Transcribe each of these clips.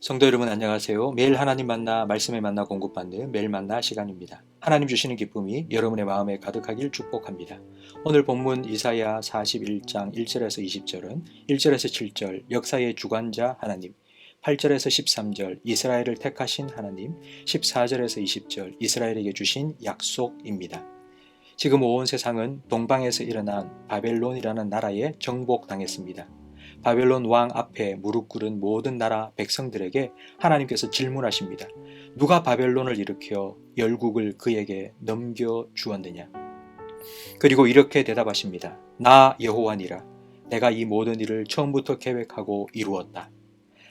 성도 여러분 안녕하세요. 매일 하나님 만나 말씀에 만나 공급받는 매일 만나 시간입니다. 하나님 주시는 기쁨이 여러분의 마음에 가득하길 축복합니다. 오늘 본문 이사야 41장 1절에서 20절은 1절에서 7절 역사의 주관자 하나님 8절에서 13절 이스라엘을 택하신 하나님 14절에서 20절 이스라엘에게 주신 약속입니다. 지금 온 세상은 동방에서 일어난 바벨론이라는 나라에 정복당했습니다. 바벨론 왕 앞에 무릎 꿇은 모든 나라 백성들에게 하나님께서 질문하십니다. 누가 바벨론을 일으켜 열국을 그에게 넘겨 주었느냐? 그리고 이렇게 대답하십니다. 나 여호와니라. 내가 이 모든 일을 처음부터 계획하고 이루었다.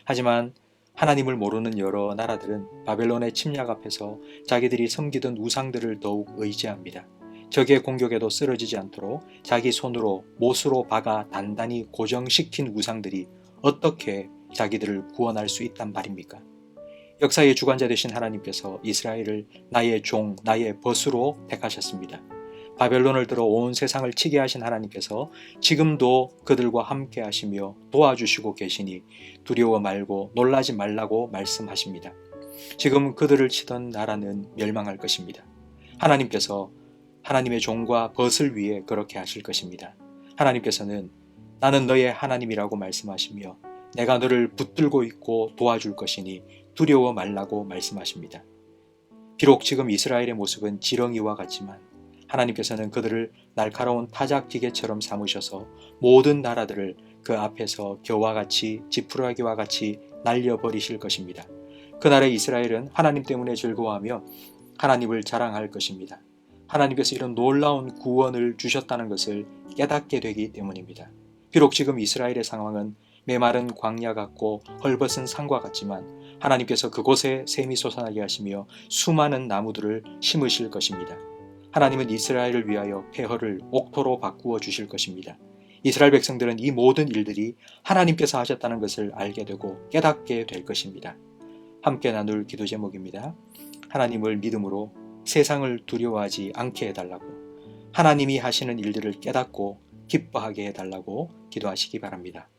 하지만 하나님을 모르는 여러 나라들은 바벨론의 침략 앞에서 자기들이 섬기던 우상들을 더욱 의지합니다. 적의 공격에도 쓰러지지 않도록 자기 손으로 못으로 박아 단단히 고정시킨 우상들이 어떻게 자기들을 구원할 수 있단 말입니까? 역사의 주관자 되신 하나님께서 이스라엘을 나의 종, 나의 벗으로 택하셨습니다. 바벨론을 들어 온 세상을 치게 하신 하나님께서 지금도 그들과 함께 하시며 도와주시고 계시니 두려워 말고 놀라지 말라고 말씀하십니다. 지금 그들을 치던 나라는 멸망할 것입니다. 하나님께서 하나님의 종과 벗을 위해 그렇게 하실 것입니다. 하나님께서는 나는 너의 하나님이라고 말씀하시며 내가 너를 붙들고 있고 도와줄 것이니 두려워 말라고 말씀하십니다. 비록 지금 이스라엘의 모습은 지렁이와 같지만 하나님께서는 그들을 날카로운 타작 기계처럼 삼으셔서 모든 나라들을 그 앞에서 겨와 같이 지푸라기와 같이 날려버리실 것입니다. 그날의 이스라엘은 하나님 때문에 즐거워하며 하나님을 자랑할 것입니다. 하나님께서 이런 놀라운 구원을 주셨다는 것을 깨닫게 되기 때문입니다. 비록 지금 이스라엘의 상황은 메마른 광야 같고 헐벗은 산과 같지만 하나님께서 그곳에 샘이 솟아나게 하시며 수많은 나무들을 심으실 것입니다. 하나님은 이스라엘을 위하여 폐허를 옥토로 바꾸어 주실 것입니다. 이스라엘 백성들은 이 모든 일들이 하나님께서 하셨다는 것을 알게 되고 깨닫게 될 것입니다. 함께 나눌 기도 제목입니다. 하나님을 믿음으로 세상을 두려워하지 않게 해달라고 하나님이 하시는 일들을 깨닫고 기뻐하게 해달라고 기도하시기 바랍니다.